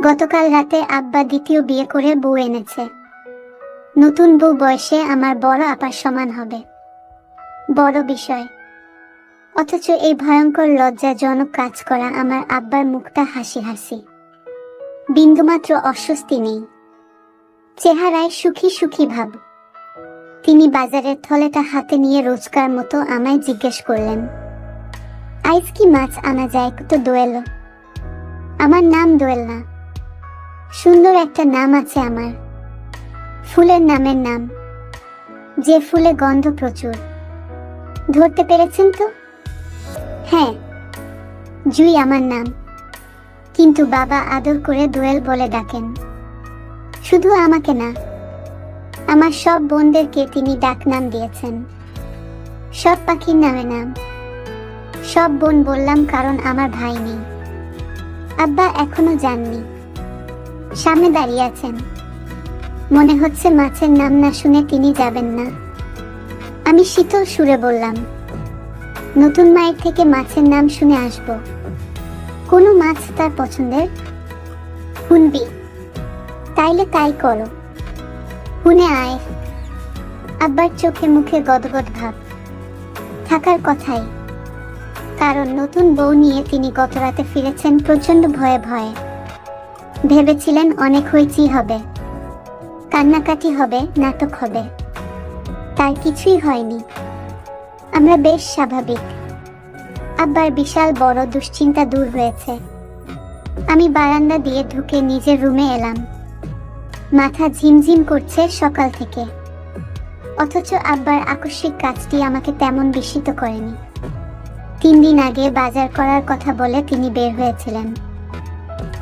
গতকাল রাতে আব্বা দ্বিতীয় বিয়ে করে বউ এনেছে। নতুন বউ বয়সে আমার বড় আপার সমান হবে। বড় বিষয়। অথচ এই ভয়ঙ্কর লজ্জাজনক কাজ করা আমার আব্বার মুখটা হাসি হাসি বিন্দুমাত্র অস্বস্তি নেই। চেহারায় সুখী সুখী ভাব। তিনি বাজারের থলেটা হাতে নিয়ে রোজকার মতো আমায় জিজ্ঞেস করলেন আইজ কি মাছ আনা যায়? তো দোয়েল, আমার নাম দোয়েল না। সুন্দর একটা নাম আছে আমার। ফুলের নামের নাম। যে ফুলে গন্ধ প্রচুর। ধরতে পেরেছেন তো? হ্যাঁ জুই আমার নাম। কিন্তু বাবা আদর করে দোয়েল বলে ডাকেন। শুধু আমাকে না, আমার সব বোনদেরকে তিনি ডাক নাম দিয়েছেন। সব পাখির নামে নাম। সব বোন বললাম কারণ আমার ভাই নেই। আব্বা এখনও যাননি। সামনে দাঁড়িয়ে আছেন। মনে হচ্ছে মাছের নাম না শুনে তিনি যাবেন না। আমি শীতল সুরে বললাম, নতুন মায়ের থেকে মাছের নাম শুনে আসব। কোনো মাছ তার পছন্দের? শুনবি তাইলে তাই করো। শুনে আয়। আব্বার চোখে মুখে গদগদ ভাব। থাকার কথাই। কারণ নতুন বউ নিয়ে তিনি গত রাতে ফিরেছেন প্রচণ্ড ভয়ে ভয়ে। ভেবেছিলেন অনেক হইচি হবে। কান্নাকাটি হবে, নাটক হবে। তার কিছুই হয়নি। আমরা বেশ স্বাভাবিক। আব্বার বিশাল বড় দুশ্চিন্তা দূর হয়েছে। আমি বারান্দা দিয়ে ঢুকে নিজের রুমে এলাম। মাথা ঝিমঝিম করছে সকাল থেকে। অথচ আব্বার আকস্মিক কাজটি আমাকে তেমন বিস্মিত করেনি। তিন দিন আগে বাজার করার কথা বলে তিনি বের হয়েছিলেন।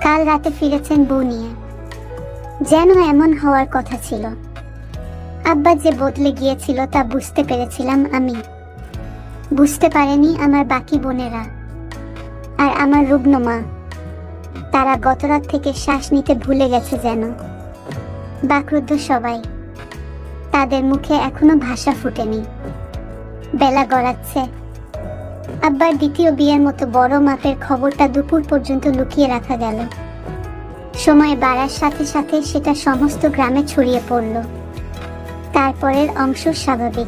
কাল রাতে ফিরেছেন বউ নিয়ে। যেন এমন হওয়ার কথা ছিল। আব্বা যে বদলে গিয়েছিল তা বুঝতে পেরেছিলাম আমি। বুঝতে পারেনি আমার বাকি বোনেরা। আর আমার রুগ্ন মা। তারা গতরাত থেকে শ্বাস নিতে ভুলে গেছে যেন। বাকরুদ্ধ সবাই। তাদের মুখে এখনও ভাষা ফুটেনি। বেলা গড়াচ্ছে। আব্বার দ্বিতীয় বিয়ের মতো বড় মাপের খবরটা দুপুর পর্যন্ত লুকিয়ে রাখা গেল। সময় বাড়ার সাথে সাথে সেটা সমস্ত গ্রামে ছড়িয়ে পড়ল। তারপরের অংশ স্বাভাবিক।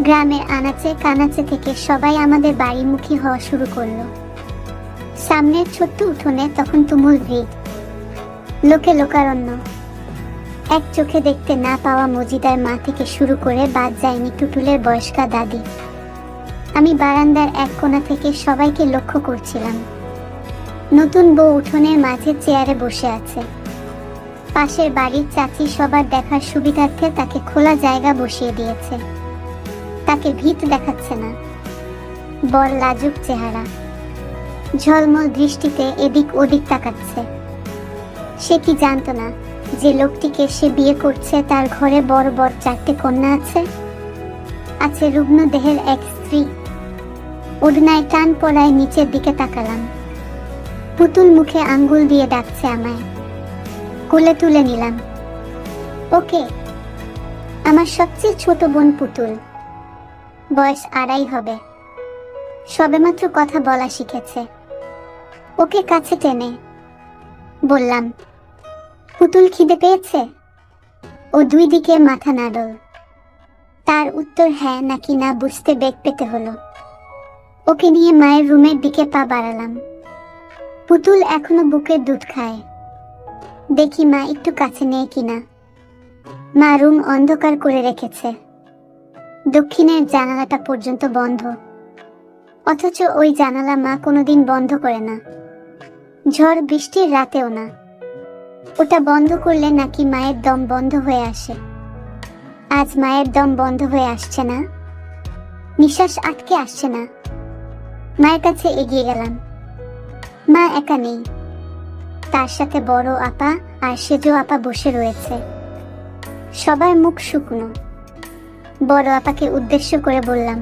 গ্রামের আনাচে কানাচে থেকে সবাই আমাদের বাড়িমুখী হওয়া শুরু করল। সামনের ছোট্ট উঠোনে তখন তুমুল ভিড়। লোকে লোকারণ্য। এক চোখে দেখতে না পাওয়া মজিদার মা থেকে শুরু করে বাদ যায়নি টুটুলের বয়স্কা দাদি। আমি বারান্দার এক কোণা থেকে সবাইকে লক্ষ্য করছিলাম। নতুন বউ উঠোনের মাঝে চেয়ারে বসে আছে। পাশের বাড়ির চাচি সবার দেখার সুবিধার্থে তাকে খোলা জায়গা বসিয়ে দিয়েছে। তাকে ভীত দেখাচ্ছে না। বর লাজুক চেহারা। ঝলমল দৃষ্টিতে এদিক ওদিক তাকাচ্ছে। সে কি জানতো না যে লোকটিকে সে বিয়ে করছে তার ঘরে বড় বড় চারটে কন্যা আছে? আছে রুগ্ন দেহের এক স্ত্রী। ওড়নায় টান পড়ায় নিচের দিকে তাকালাম। পুতুল মুখে আঙ্গুল দিয়ে ডাকছে আমায়। কোলে তুলে নিলাম। ওকে, আমার সবচেয়ে ছোট বোন পুতুল। বয়স আড়াই হবে। সবেমাত্র কথা বলা শিখেছে। ওকে কাছে টেনে। বললাম, পুতুল খিদে পেয়েছে? ও দুই দিকে মাথা নাড়ল। তার উত্তর হ্যাঁ নাকি না বুঝতে বেগ পেতে হলো। ওকে নিয়ে মায়ের রুমের দিকে পা বাড়ালাম। পুতুল এখনও বুকের দুধ খায়। দেখি মা একটু কাছে নেয় কিনা। মা রুম অন্ধকার করে রেখেছে। দক্ষিণের জানালাটা পর্যন্ত বন্ধ। অথচ ওই জানালা মা কোনোদিন বন্ধ করে না। ঝড় বৃষ্টির রাতেও না। ওটা বন্ধ করলে নাকি মায়ের দম বন্ধ হয়ে আসে। আজ মায়ের দম বন্ধ হয়ে আসছে না। নিঃশ্বাস আটকে আসছে না। মায়ের কাছে এগিয়ে গেলাম। মা একা নেই। তার সাথে বড় আপা আর সেজো আপা বসে রয়েছে। সবার মুখ শুকনো। বড় আপাকে উদ্দেশ্য করে বললাম,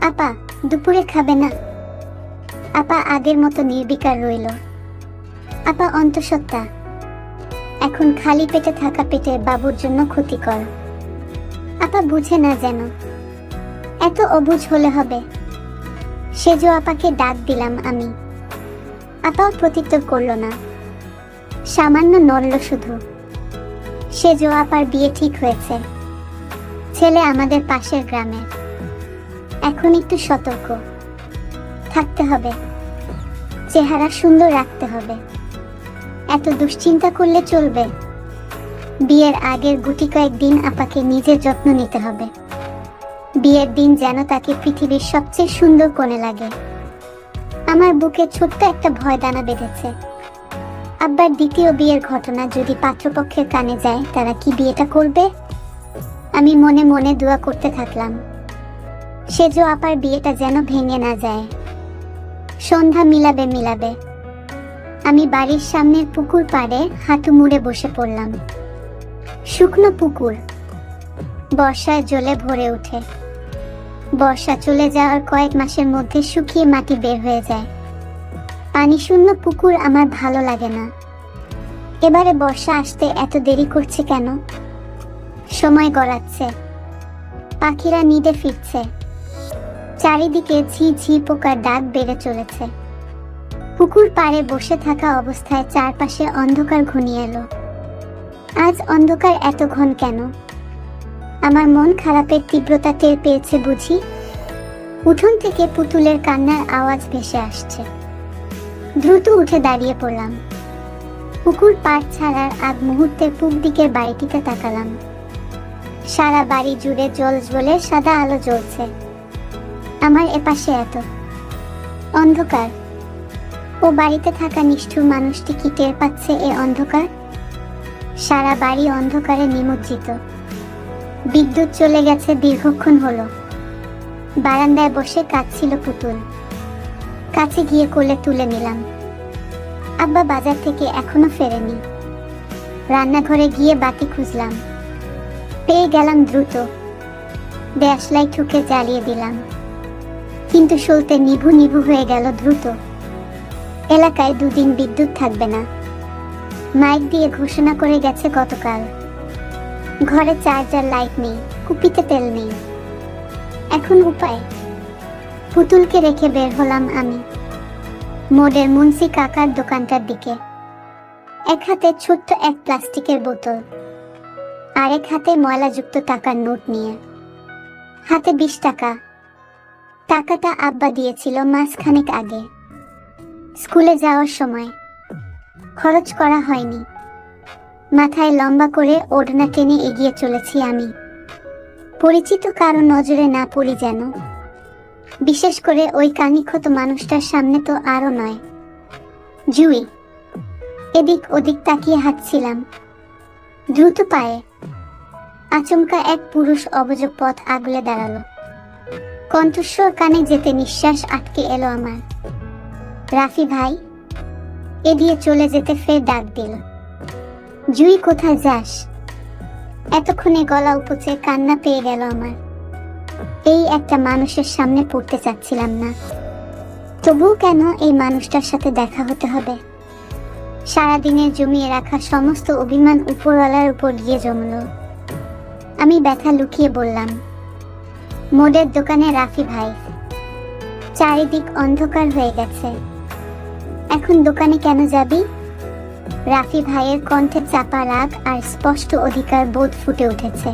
আপা, দুপুরে খাবে না? আপা আগের মতো নির্বিকার রইল। আপা অন্তঃসত্ত্বা, এখন খালি পেটে থাকা পেটে বাবুর জন্য ক্ষতিকর। আপা বুঝে না যেন, এত অবুঝ হলে হবে? সেজো আপাকে ডাক দিলাম আমি। আপাও প্রত্যুত্তর করল না। সামান্য নড়ল শুধু। সে আপার বিয়ে ঠিক হয়েছে। ছেলে আমাদের পাশের গ্রামের এখন একটু সতর্ক। থাকতে হবে। চেহারা সুন্দর রাখতে হবে। এত দুশ্চিন্তা করলে চলবে। বিয়ের আগের গুটি কয়েকদিন আপাকে নিজের যত্ন নিতে হবে। বিয়ের দিন যেন তাকে পৃথিবীর সবচেয়ে সুন্দর কোণে লাগে। আমার বুকে ছোট্ট একটা ভয় দানা বেঁধেছে। আব্বার দ্বিতীয় বিয়ের ঘটনা যদি পাত্রপক্ষের কানে যায়, তারা কি বিয়েটা করবে? আমি মনে মনে দোয়া করতে থাকলাম। সেজো আপার বিয়েটা যেন ভেঙে না যায়। সন্ধ্যা মিলাবে মিলাবে। আমি বাড়ির সামনের পুকুর পাড়ে হাঁটু মুড়ে বসে পড়লাম। শুকনো পুকুর। বর্ষায় জলে ভরে ওঠে। বর্ষা চলে যাওয়ার কয়েক মাসের মধ্যে শুকিয়ে মাটি বের হয়ে যায়। পানি শূন্য পুকুর আমার ভালো লাগে না। এবারে বর্ষা আসতে এত দেরি করছে কেন? সময় গড়াচ্ছে। পাখিরা নিদে ফিরছে। চারিদিকে ঝি ঝি পোকার ডাক বেড়ে চলেছে। পুকুর পাড়ে বসে থাকা অবস্থায় চারপাশে অন্ধকার ঘনিয়ে এলো। আজ অন্ধকার এত ঘন কেন? আমার মন খারাপের তীব্রতা টের পেয়েছে বুঝি। উঠোন থেকে পুতুলের কান্নার আওয়াজ ভেসে আসছে। দ্রুত উঠে দাঁড়িয়ে পড়লাম। পুকুর পাড় ছাড়ার আগ মুহূর্তে পূব দিকের বাড়িটিতে তাকালাম। সারা বাড়ি জুড়ে জল জ্বলে সাদা আলো জ্বলছে। আমার এপাশে এত। অন্ধকার। ও বাড়িতে থাকা নিষ্ঠুর মানুষটি কি টের পাচ্ছে এ অন্ধকার? সারা বাড়ি অন্ধকারে নিমজ্জিত। বিদ্যুৎ চলে গেছে দীর্ঘক্ষণ হলো। বারান্দায় বসে কাঁদছিল পুতুল। কাছে গিয়ে কোলে তুলে নিলাম। আব্বা বাজার থেকে এখনও ফেরেনি। রান্নাঘরে গিয়ে বাতি খুঁজলাম। পেয়ে গেলাম দ্রুত। দেশলাই ঠুকে জ্বালিয়ে দিলাম। কিন্তু সলতে নিভু নিভু হয়ে গেল দ্রুত। এলাকায় দুদিন বিদ্যুৎ থাকবে না। মাইক দিয়ে ঘোষণা করে গেছে গতকাল। ঘরে চার্জার, লাইট নেই, কুপিতে তেল নেই। এখন উপায়? পুতুলকে রেখে বের হলাম আমি মোড়ের মুন্সি কাকার দোকানটার দিকে। এক হাতে ছোট্ট এক প্লাস্টিকের বোতল, আরেক হাতে ময়লাযুক্ত টাকার নোট নিয়ে। হাতে বিশ টাকা। টাকাটা আব্বা দিয়েছিল মাসখানেক আগে। স্কুলে যাওয়ার সময়। খরচ করা হয়নি। মাথায় লম্বা করে ওড়না টেনে এগিয়ে চলেছি আমি। পরিচিত কারও নজরে না পড়ি যেন। বিশেষ করে ওই কানিক্ষত মানুষটার সামনে তো আরও নয়। জুই, এদিক ওদিক তাকিয়ে হাঁটছিলাম। দ্রুত পায়ে আচমকা এক পুরুষ অবযোগ পথ আগলে দাঁড়াল। কণ্ঠস্বর কানে যেতে নিঃশ্বাস আটকে এলো আমার। রাফি ভাই, এ দিয়ে চলে যেতে ফের ডাক দিল। জুই, কোথায় যাস? এতক্ষণে গলা উপচে কান্না পেয়ে গেল আমার। এই একটা মানুষের সামনে পড়তে চাচ্ছিলাম না। তবুও কেন এই মানুষটার সাথে দেখা হতে হবে? সারাদিনের জমিয়ে রাখা সমস্ত অভিমান উপরওয়ালার উপর গিয়ে জমল। আমি ব্যথা লুকিয়ে বললাম মোড়ের দোকানে রাফি ভাই, চারিদিক অন্ধকার হয়ে গেছে। এখন দোকানে কেন যাবি? রাফি ভাইয়ের কণ্ঠে চাপা রাগ আর স্পষ্ট অধিকার বোধ ফুটে উঠেছে।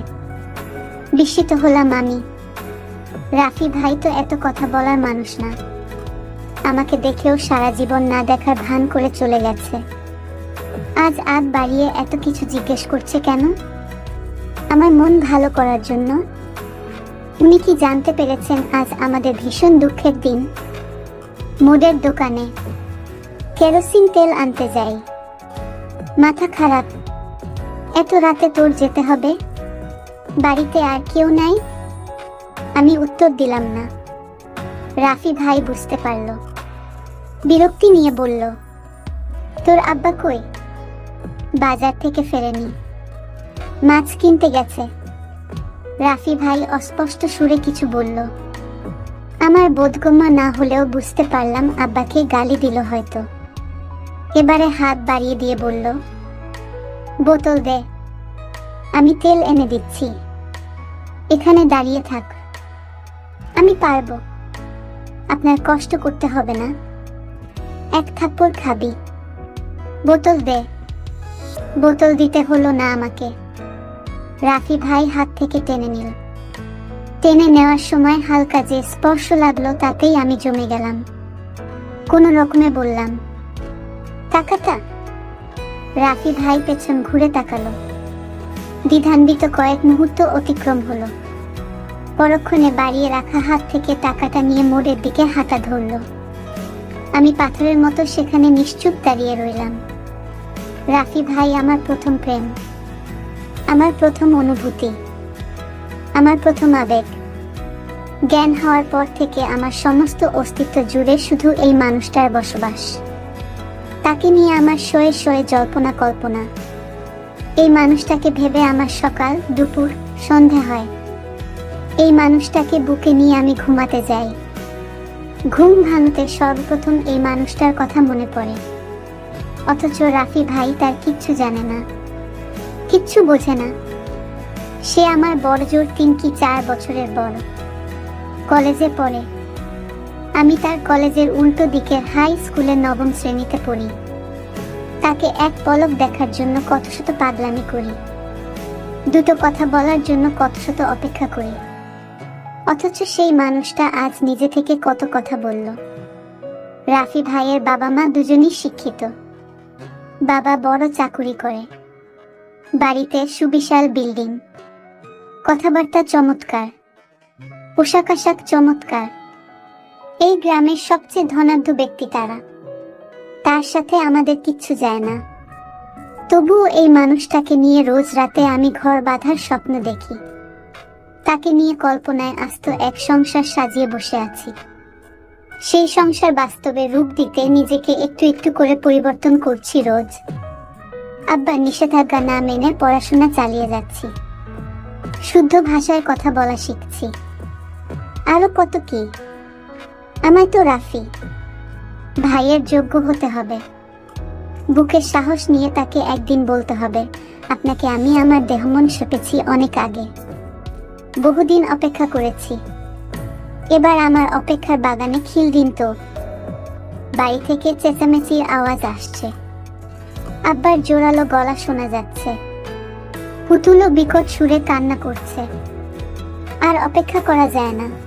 বিস্মিত হলাম আমি। রাফি ভাই তো এত কথা বলার মানুষ না। আমাকে দেখেও সারা জীবন না দেখার ভান করে চলে গেছে। আজ আগ বাড়িয়ে এত কিছু জিজ্ঞেস করছে কেন? আমার মন ভালো করার জন্য। উনি কি জানতে পেরেছেন আজ আমাদের ভীষণ দুঃখের দিন? মোডের দোকানে। কেরোসিন তেল আনতে যাই। মাথা খারাপ। এত রাতে তোর যেতে হবে? বাড়িতে আর কেউ নাই? আমি উত্তর দিলাম না। রাফি ভাই বুঝতে পারল। বিরক্তি নিয়ে বলল, তোর আব্বা কই? বাজার থেকে ফেরেনি। মাছ কিনতে গেছে। রাফি ভাই অস্পষ্ট সুরে কিছু বলল, আমার বোধগম্য না হলেও বুঝতে পারলাম আব্বাকে গালি দিল হয়তো। এবারে হাত বাড়িয়ে দিয়ে বলল, বোতল দে, আমি তেল এনে দিচ্ছি। এখানে দাঁড়িয়ে থাক। আমি পারব। আপনার কষ্ট করতে হবে না। এক থাপ্পড় খাবি। বোতল দে। বোতল দিতে হলো না আমাকে। রাফি ভাই হাত থেকে টেনে নিল। টেনে নেওয়ার সময় হালকা যে স্পর্শ লাগল, তাতেই আমি জমে গেলাম। কোনো রকমে বললাম টাকাটা রাফি ভাই পেছন ঘুরে তাকালো। দ্বিধান্বিত কয়েক মুহূর্ত অতিক্রম হলো। পরক্ষণে বাড়িয়ে রাখা হাত থেকে টাকাটা নিয়ে মোড়ের দিকে হাতা ধরলো। আমি পাথরের মতো সেখানে নিশ্চুপ দাঁড়িয়ে রইলাম। রাফি ভাই আমার প্রথম প্রেম। আমার প্রথম অনুভূতি। আমার প্রথম আবেগ। জ্ঞান হওয়ার পর থেকে আমার সমস্ত অস্তিত্ব জুড়ে শুধু এই মানুষটার বসবাস। তাকে নিয়ে আমার শোয়ে শোয়ে জল্পনা কল্পনা। এই মানুষটাকে ভেবে আমার সকাল, দুপুর, সন্ধে হয়। এই মানুষটাকে বুকে নিয়ে আমি ঘুমাতে যাই। ঘুম ভাঙতে সর্বপ্রথম এই মানুষটার কথা মনে পড়ে। অথচ রাফি ভাই তার কিচ্ছু জানে না। কিচ্ছু বোঝে না। সে আমার বড় জোর তিন কি চার বছরের বড়। কলেজে পড়ে। আমি তার কলেজের উল্টো দিকের হাই স্কুলের নবম শ্রেণীতে পড়ি। তাকে এক পলক দেখার জন্য কত শত পাগলামি করি। দুটো কথা বলার জন্য কত শত অপেক্ষা করি। অথচ সেই মানুষটা আজ নিজে থেকে কত কথা বলল। রাফি ভাইয়ের বাবা মা দুজনই শিক্ষিত। বাবা বড় চাকুরি করে। বাড়িতে সুবিশাল বিল্ডিং। কথাবার্তা চমৎকার। পোশাক আশাক চমৎকার। এই গ্রামের সবচেয়ে ধনাঢ্য ব্যক্তি তারা। তার সাথে আমাদের কিচ্ছু যায় না। তবুও এই মানুষটাকে নিয়ে রোজ রাতে আমি ঘর বাঁধার স্বপ্ন দেখি। তাকে নিয়ে কল্পনায় আস্ত এক সংসার সাজিয়ে বসে আছি। সেই সংসার বাস্তবে রূপ দিতে নিজেকে একটু একটু করে পরিবর্তন করছি রোজ। আব্বা নিষেধাজ্ঞা না মেনে পড়াশোনা চালিয়ে যাচ্ছি। শুদ্ধ ভাষায় কথা বলা শিখছি। আরও কত কি? আমায় তো রাফি। ভাইয়ের যোগ্য হতে হবে। বুকের সাহস নিয়ে তাকে একদিন বলতে হবে, আপনাকে আমি আমার দেহমন সঁপেছি অনেক আগে। বহুদিন অপেক্ষা করেছি। এবার আমার অপেক্ষার বাগানে খিল দিন তো। বাড়ি থেকে চেঁচামেচির আওয়াজ আসছে। আব্বার জোরালো গলা শোনা যাচ্ছে। পুতুলও বিকট সুরে কান্না করছে। আর অপেক্ষা করা যায় না।